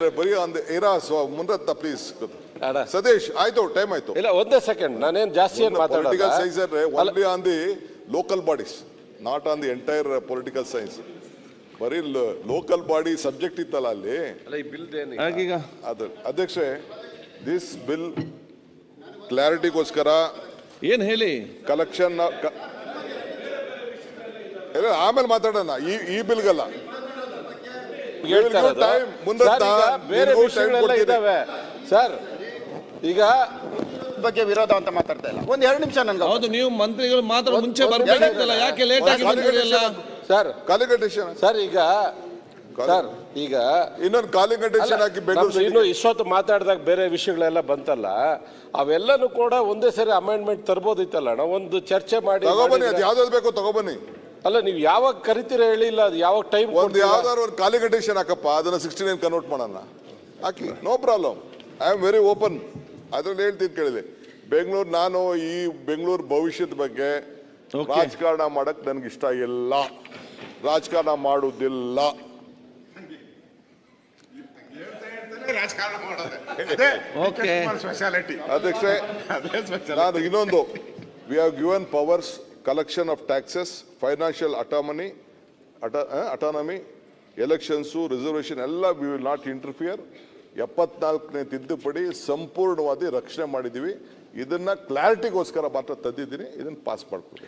ಬರೀ ಒಂದು ಇರಾಸ್ ಮುಂದತ್ತ ಪ್ಲೀಸ್. ಸತೀಶ್ ಆಯ್ತು ಟೈಮ್ ಆಯ್ತು. ಇಲ್ಲ ಒಂದೇ ಸೆಕೆಂಡ್ ನಾನೇನು ಜಾಸ್ತಿ ಏನು ಪೊಲಿಟಿಕಲ್ ಸೈನ್ಸ್ ಅಂದ್ರೆ only on the local bodies not on the entire political science ಬರೀ ಲೋಕಲ್ ಬಾಡಿ ಸಬ್ಜೆಕ್ಟ್ ಇತ್ತಲ್ಲ ಅಲ್ಲಿ. ಅಲ್ಲ ಈ ಬಿಲ್ ಏನು ಆಗೀಗ ಅದು ಅಧ್ಯಕ್ಷೆ ದಿಸ್ ಬಿಲ್ ಕ್ಲಾರಿಟಿಗೋಸ್ಕರ ಏನ್ ಹೇಳಿ? ಕಲೆಕ್ಷನ್ ಆಮೇಲೆ ಮಾತಾಡೋಣ ಈ ಈ ಬಿಲ್ಗಲ್ಲ ಬೇರೆ ವಿಷಯಗಳೆಲ್ಲ. ಇದಾವೆ ಸರ್ ಈಗ ಬಗ್ಗೆ ವಿರೋಧ ಅಂತ ಮಾತಾಡ್ತಾ ಇಲ್ಲ. ಒಂದ್ ಎರಡು ನಿಮಿಷ ನನ್ಗೆ. ಹೌದು ನೀವು ಮಂತ್ರಿಗಳು ಮಾತ್ರ ಮುಂಚೆ ಬರ್ಬೇಕಿತ್ತಲ್ಲ ಯಾಕೆ ಲೇಟ್ ಆಗಿ ಸರ್ ಕಾಲಿಗಟೇಷನ್ ಸರ್ ಈಗ ಸರ್ ಈಗ ಇನ್ನೊಂದು ಕಾಲಿಗಟೇಷನ್ ಹಾಕಿ ಇನ್ನು ಇಷ್ಟೊತ್ತು ಮಾತಾಡಿದಾಗ ಬೇರೆ ವಿಷಯಗಳೆಲ್ಲ ಬಂತಲ್ಲ ಅವೆಲ್ಲನೂ ಕೂಡ ಒಂದೇ ಸರಿ ಅಮೆಂಡ್ಮೆಂಟ್ ತರ್ಬೋದಿತ್ತಲ್ಲ ಒಂದು ಚರ್ಚೆ ಮಾಡಿ ತಗೋಬನ್ನಿ ಅದು ಯಾವ್ದು ಯಾವ್ದಾದ್ರು ಬೇಕೋ ತಗೊಬನ್ನಿ ಅಲ್ಲ ನೀವು ಯಾವಾಗ ಕರಿತೀರ ಹೇಳಿಲ್ಲ ಅದು ಯಾವಾಗ ಟೈಮ್ ಒಂದು ಯಾವ್ದಾದ್ರು ಒಂದು ಕಾಲಿಗಟೇಷನ್ ಹಾಕಪ್ಪ ಅದನ್ನ ಸಿಕ್ಸ್ಟಿ ನೈನ್ ಕನ್ವರ್ಟ್ ಮಾಡೋಣ. ಹಾಕಿ no problem I am very open ಅದ್ರಲ್ಲಿ ಹೇಳ್ತೀನಿ ಕೇಳಿದೆ ಬೆಂಗಳೂರು ನಾನು ಈ ಬೆಂಗಳೂರು ಭವಿಷ್ಯದ ಬಗ್ಗೆ. ರಾಜಕಾರಣ ಮಾಡಕ್ ನನ್ಗೆ ಇಷ್ಟ ಇಲ್ಲ. ರಾಜಕಾರಣ ಮಾಡುವುದಿಲ್ಲ ರಾಜಕಾರಣ ಮಾಡೋದೇ ಅದೇ Okay. ಸ್ಪೆಷಾಲಿಟಿ ಅಧ್ಯಕ್ಷೆ ಅದೇ ಸ್ಪೆಷಾಲಿಟಿ ನಾನು ಇನ್ನೊಂದು. We have given powers collection of taxes financial autonomy autonomy elections reservation ಎಲ್ಲ ವಿ ವಿಲ್ ನಾಟ್ ಇಂಟರ್ಫಿಯರ್ ಎಪ್ಪತ್ನಾಲ್ಕನೇ ತಿದ್ದುಪಡಿ ಸಂಪೂರ್ಣವಾಗಿ ರಕ್ಷಣೆ ಮಾಡಿದ್ದೀವಿ. ಇದನ್ನು ಕ್ಲಾರಿಟಿಗೋಸ್ಕರ ಮಾತ್ರ ತಂದಿದ್ದೀನಿ. ಇದನ್ನು ಪಾಸ್ ಮಾಡ್ಕೊಡಿ.